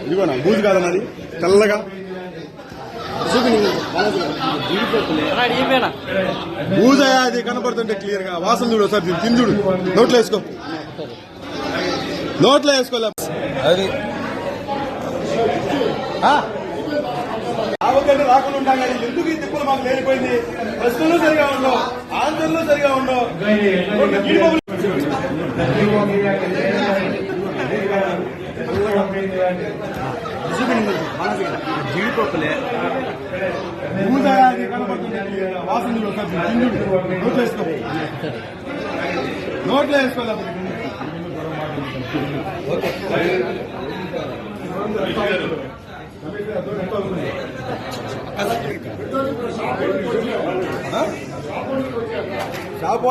ఇదిగోనా బూజు కాదన్నది తెల్లగా బూజ అది కనపడుతుంటే క్లియర్గా వాసన చూడు సార్ దీన్ని తిందుడు నోట్లో వేసుకో. నోట్లో వేసుకోలే అది. ఆవకంటే రాకుండా ఉంటాం కానీ ఎందుకు ఈ తిప్పులు మాకు లేనిపోయింది? ప్రశ్నలు సరిగా ఉండవు ఆన్సర్లు సరిగా ఉండవు. జీడిపప్పులే వాసన నోట్లో వేసుకో నోట్లో షాప్